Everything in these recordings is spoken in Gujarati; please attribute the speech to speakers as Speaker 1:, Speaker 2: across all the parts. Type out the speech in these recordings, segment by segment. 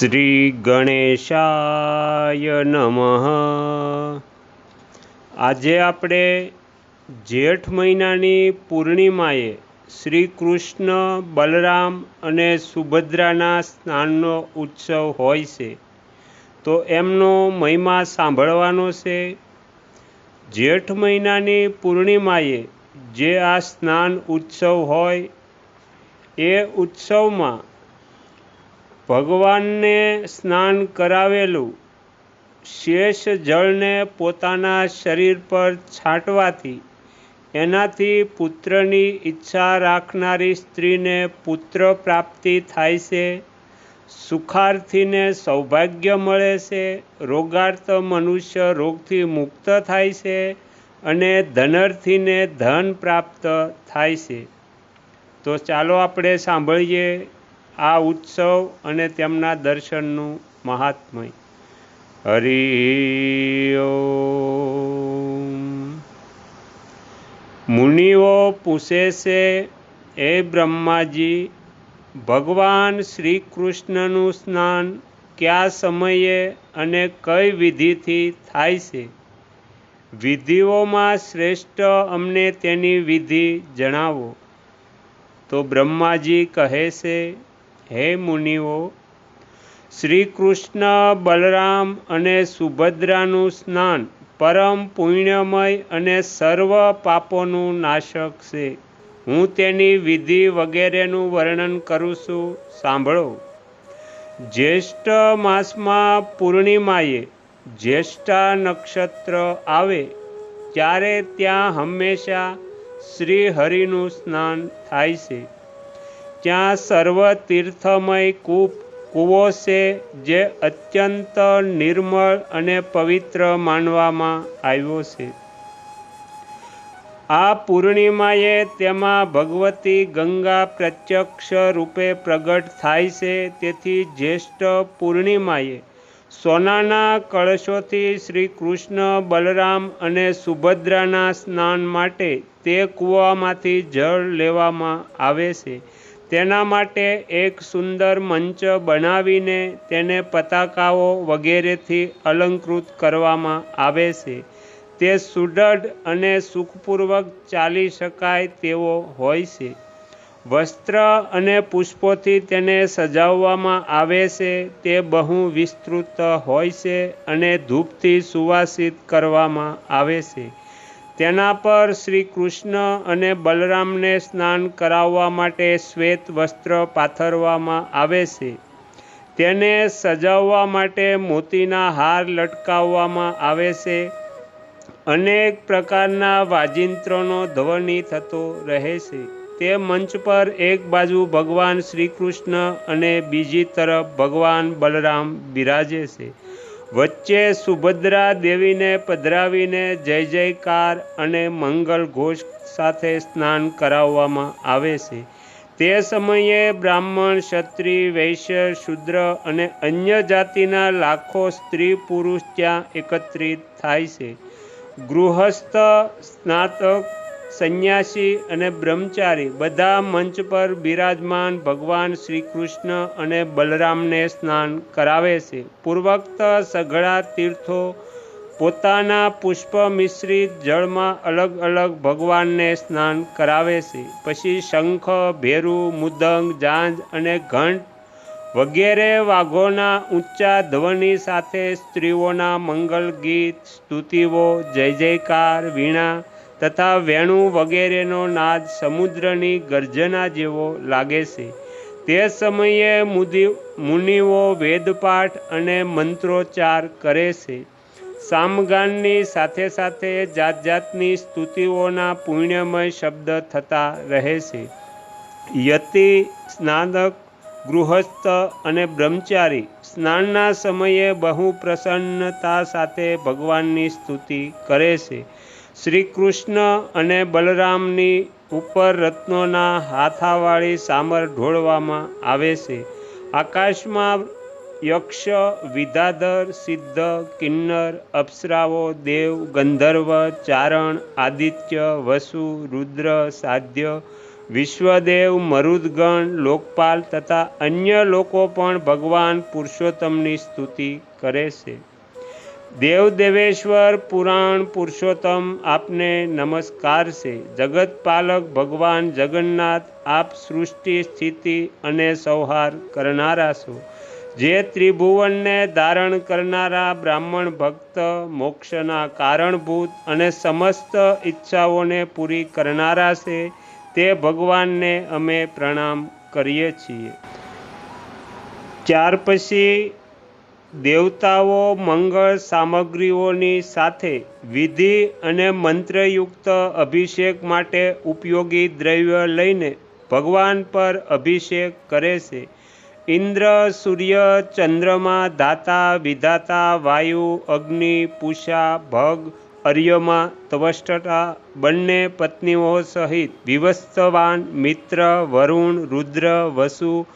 Speaker 1: શ્રી ગણેશાય નમઃ. આજે આપણે જેઠ મહિનાની પૂર્ણિમાએ શ્રી કૃષ્ણ, બલરામ અને સુભદ્રાના સ્નાનનો ઉત્સવ હોય છે. તો એમનો મહિમા સાંભળવાનો છે. જેઠ મહિનાની પૂર્ણિમાએ જે આ સ્નાન ઉત્સવ હોય, એ ઉત્સવમાં ભગવાનને સ્નાન કરાવેલું. શેષ જળને પોતાના શરીર પર છાંટવાથી એનાથી પુત્રની ઈચ્છા રાખનારી સ્ત્રીને પુત્ર પ્રાપ્તિ થાય છે, સુખાર્થીને સૌભાગ્ય મળે છે રોગાર્થ મનુષ્ય રોગથી મુક્ત થાય છે અને ધનર્થીને ધન પ્રાપ્ત થાય છે. તો ચાલો આપણે સાંભળીએ આ ઉત્સવ અને તેમના દર્શનનું મહાત્મય. હરિ મુનિઓ પૂછે છે, એ બ્રહ્માજી, ભગવાન શ્રી કૃષ્ણનું સ્નાન કયા સમયે અને કઈ વિધિથી થાય છે? વિધિઓમાં શ્રેષ્ઠ અમને તેની વિધિ જણાવો. તો બ્રહ્માજી કહે છે હે મુનિઓ શ્રી કૃષ્ણ બલરામ અને સુભદ્રાનું સ્નાન પરમ પુણ્યમય અને સર્વ પાપોનું નાશક છે. હું તેની વિધિ વગેરેનું વર્ણન કરું છું. સાંભળો. જ્યેષ્ઠ માસમાં પૂર્ણિમાએ જ્યેષ્ઠા નક્ષત્ર આવે ત્યારે ત્યાં હંમેશા શ્રી હરિનું સ્નાન થાય છે. ત્યાં સર્વ તીર્થમય કૂપ, કૂવો છે, જે અત્યંત નિર્મળ અને પવિત્ર માનવામાં આવ્યો છે. આ પૂર્ણિમાએ તેમાં ભગવતી ગંગા પ્રત્યક્ષ રૂપે પ્રગટ થાય છે. તેથી જ્યેષ્ઠ પૂર્ણિમાએ સોનાના કળશોથી શ્રી કૃષ્ણ બલરામ અને સુભદ્રાના સ્નાન માટે તે કૂવામાંથી જળ લેવામાં આવે છે. તેના માટે એક સુંદર મંચ બનાવીને તેને પતાકાઓ વગેરેથી અલંકૃત કરવામાં આવે છે. તે સુદૃઢ અને સુખપૂર્વક ચાલી શકાય તેવો હોય છે. વસ્ત્ર અને પુષ્પોથી તેને સજાવવામાં આવે છે. તે બહુ વિસ્તૃત હોય છે અને ધૂપથી સુવાસિત કરવામાં આવે છે. તેના પર શ્રી કૃષ્ણ અને બલરામને સ્નાન કરાવવા માટે શ્વેત વસ્ત્ર પાથરવામાં આવે છે. તેને સજાવવા માટે મોતીના હાર લટકાવવામાં આવે છે. અનેક પ્રકારના વાજિંત્રોનો ધ્વનિ થતો રહે છે. તે મંચ પર એક બાજુ ભગવાન શ્રી કૃષ્ણ અને બીજી તરફ ભગવાન બલરામ બિરાજે છે. વચ્ચે સુભદ્રા દેવીને પધરાવીને જય જયકાર અને મંગલ ઘોષ સાથે સ્નાન કરાવવામાં આવે છે. તે સમયે બ્રાહ્મણ, ક્ષત્રિય, વૈશ્ય, શુદ્ર અને અન્ય જાતિના લાખો સ્ત્રી પુરુષ ત્યાં એકત્રિત થાય છે. ગૃહસ્થ, સ્નાતક સંન્યાસી અને બ્રહ્મચારી બધા મંચ પર બિરાજમાન ભગવાન શ્રી કૃષ્ણ અને બલરામને સ્નાન કરાવે છે. પૂર્વક્ત સઘળા તીર્થો પોતાના પુષ્પ મિશ્રિત જળમાં અલગ અલગ ભગવાનને સ્નાન કરાવે છે. પછી શંખ, ભેરું, મુદંગ, જાંજ અને ઘંટ વગેરે વાઘોના ઊંચા ધ્વનિ સાથે સ્ત્રીઓના મંગલ ગીત, સ્તુતિઓ, જય જયકાર, વીણા તથા વેણુ વગેરેનો નાદ સમુદ્રની ગર્જના જેવો લાગે છે. તે સમયે મુદિ, મુનિઓ વેદપાઠ અને મંત્રોચ્ચાર કરે છે. સામગાનની સાથે સાથે જાત જાતની સ્તુતિઓના પુણ્યમય શબ્દ થતા રહે છે. યતિ સ્નાનક, ગૃહસ્થ અને બ્રહ્મચારી સ્નાનના સમયે બહુ પ્રસન્નતા સાથે ભગવાનની સ્તુતિ કરે છે. શ્રી કૃષ્ણ અને બલરામની ઉપર રત્નોના હાથાવાળી સામર ઢોળવામાં આવે છે. આકાશમાં યક્ષ, વિધાધર, સિદ્ધ, કિન્નર, અપ્સરાઓ, દેવ, ગંધર્વ, ચારણ, આદિત્ય, વસુ, રુદ્ર, સાધ્ય, વિશ્વદેવ, મરુદગણ, લોકપાલ તથા અન્ય લોકો પણ ભગવાન પુરુષોત્તમની સ્તુતિ કરે છે. દેવદેવેશ્વર પુરાણ પુરુષોત્તમ આપને નમસ્કાર છે. જગતપાલક ભગવાન જગન્નાથ આપ સૃષ્ટિ, સ્થિતિ અને સંહાર કરનારા છો. જે ત્રિભુવનને ધારણ કરનારા બ્રાહ્મણ ભક્ત મોક્ષના કારણભૂત અને સમસ્ત ઈચ્છાઓને પૂરી કરનારા છે, તે ભગવાનને અમે પ્રણામ કરીએ છીએ. ત્યાર પછી દેવતાઓ મંગળ સામગ્રીઓની સાથે વિધિ અને મંત્રયુક્ત અભિષેક માટે ઉપયોગી દ્રવ્ય લઈને ભગવાન પર અભિષેક કરે છે. ઇન્દ્ર, સૂર્ય, ચંદ્રમા ધાતા વિધાતા, વાયુ, અગ્નિ, પૂષા, ભગ, અર્યમા, તવષ્ટતા બંને પત્નીઓ સહિત વિવસ્તવાન મિત્ર, વરુણ, રુદ્ર, વસુ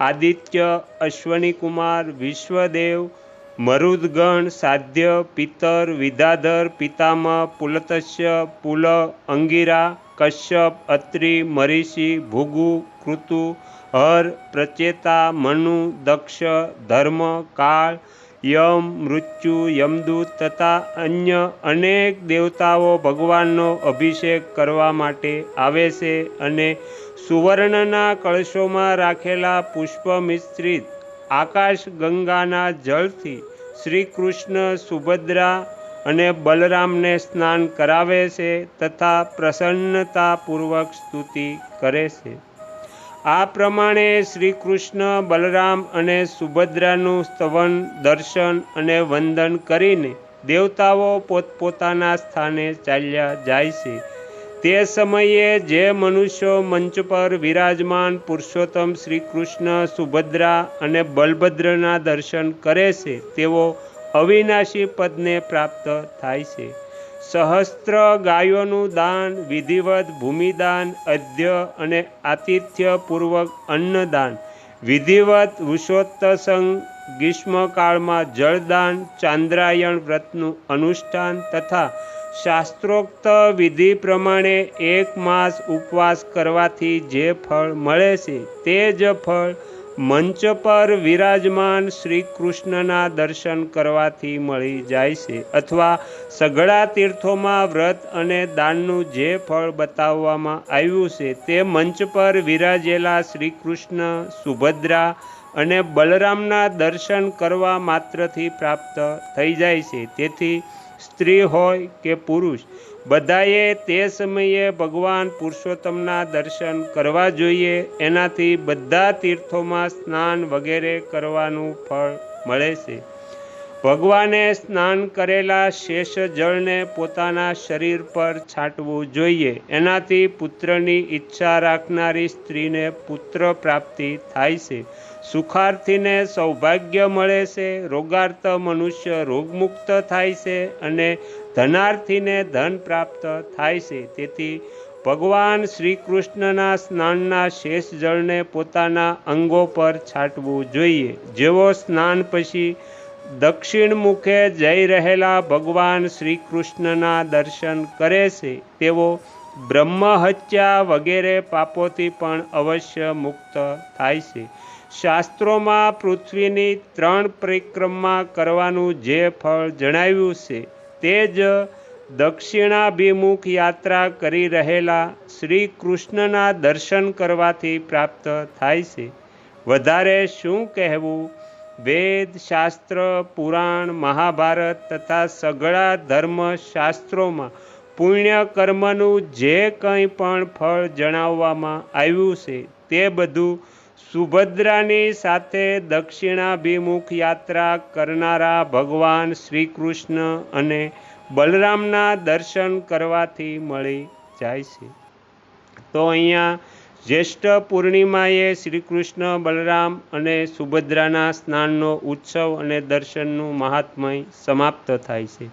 Speaker 1: આદિત્ય અશ્વનીકુમાર વિશ્વદેવ, મરુદગણ, સાધ્ય, પિતર, વિધાધર, પિતામહ, પુલતસ્ય, પુલ, અંગિરા, કશ્યપ, અત્રિ મરીષિ ભૃગુ, કૃતુ, હર, પ્રચેતા, મનુ, દક્ષ, ધર્મ, કાળ, યમ, મૃત્યુ, યમદૂત તથા અન્ય અનેક દેવતાઓ ભગવાનનો અભિષેક કરવા માટે આવે છે અને સુવર્ણના કળશોમાં રાખેલા પુષ્પ મિશ્રિત આકાશ ગંગાના જળથી શ્રી કૃષ્ણ સુભદ્રા અને બલરામને સ્નાન કરાવે છે તથા પ્રસન્નતાપૂર્વક સ્તુતિ કરે છે. આ પ્રમાણે શ્રી કૃષ્ણ બલરામ અને સુભદ્રાનું સ્તવન, દર્શન અને વંદન કરીને દેવતાઓ પોતપોતાના સ્થાને ચાલ્યા જાય છે. તે સમયે જે મનુષ્યો મંચ પર વિરાજમાન પુરુષોત્તમ શ્રી કૃષ્ણ, સુભદ્રા અને બલભદ્રના દર્શન કરે છે, તેઓ અવિનાશી પદને પ્રાપ્ત થાય છે. સહસ્ત્ર ગાયોનું દાન, વિધિવત ભૂમિદાન અધ્ય અને આતિથ્યપૂર્વક અન્નદાન, વિધિવત વૃષોત્તસંગ, ગ્રીષ્મકાળમાં જળદાન, ચાંદ્રાયણ વ્રતનું અનુષ્ઠાન તથા શાસ્ત્રોક્ત વિધિ પ્રમાણે એક માસ ઉપવાસ કરવાથી જે ફળ મળે છે તે જ ફળ મંચ પર વિરાજમાન શ્રી કૃષ્ણના દર્શન કરવાથી મળી જાય છે અથવા સઘળા તીર્થોમાં વ્રત અને દાનનું જે ફળ બતાવવામાં આવ્યું છે તે મંચ પર વિરાજેલા શ્રી કૃષ્ણ સુભદ્રા અને બલરામના દર્શન કરવા માત્રથી પ્રાપ્ત થઈ જાય છે. તેથી સ્ત્રી હોય કે પુરુષ, બધાએ તે સમયે ભગવાન પુરુષોત્તમના દર્શન કરવા જોઈએ. એનાથી બધા તીર્થોમાં સ્નાન વગેરે કરવાનું ફળ મળે છે. ભગવાને સ્નાન કરેલા શેષ જળને પોતાના શરીર પર છાંટવું જોઈએ. એનાથી પુત્રની ઈચ્છા રાખનારી સ્ત્રીને પુત્ર પ્રાપ્તિ થાય છે. સુખાર્થીને સૌભાગ્ય મળે છે રોગાર્થ મનુષ્ય રોગમુક્ત થાય છે અને ધનાર્થીને ધન પ્રાપ્ત થાય છે. તેથી ભગવાન શ્રી કૃષ્ણના સ્નાનના શેષ જળને પોતાના અંગો પર છાંટવું જોઈએ. જેવો સ્નાન પછી દક્ષિણ મુખે જઈ રહેલા ભગવાન શ્રી કૃષ્ણના દર્શન કરે છે તેવો બ્રહ્મહત્યા વગેરે પાપોથી પણ અવશ્ય મુક્ત થાય છે. શાસ્ત્રોમાં પૃથ્વીની ત્રણ પરિક્રમા કરવાનું જે ફળ જણાવ્યું છે, તે જ દક્ષિણાભિમુખ યાત્રા કરી રહેલા શ્રી કૃષ્ણના દર્શન કરવાથી પ્રાપ્ત થાય છે. વધારે શું કહેવું? વેદ, શાસ્ત્ર, પુરાણ, મહાભારત તથા સઘળા ધર્મ શાસ્ત્રોમાં પુણ્ય કર્મનું જે કંઈ પણ ફળ જણાવવામાં આવ્યું છે, તે બધું સુભદ્રાની સાથે દક્ષિણાભિમુખ યાત્રા કરનારા ભગવાન શ્રી કૃષ્ણ અને બલરામના દર્શન કરવાથી મળી જાય છે. તો અહીંયા જ્યેષ્ઠ પૂર્ણિમાએ શ્રી કૃષ્ણ બલરામ અને સુભદ્રાના સ્નાનનો ઉત્સવ અને દર્શનનું મહાત્મય સમાપ્ત થાય છે.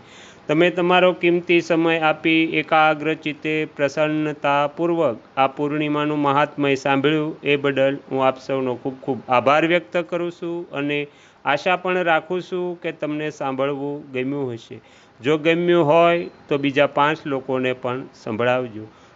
Speaker 1: તમે તમારો કિંમતી સમય આપી એકાગ્રચિતે પ્રસન્નતાપૂર્વક આ પૂર્ણિમાનું મહાત્મય સાંભળ્યું એ બદલ હું આપ સૌનો ખૂબ ખૂબ આભાર વ્યક્ત કરું છું અને આશા પણ રાખું છું કે તમને સાંભળવું ગમ્યું હશે. જો ગમ્યું હોય તો બીજા પાંચ લોકોને પણ સંભળાવજો.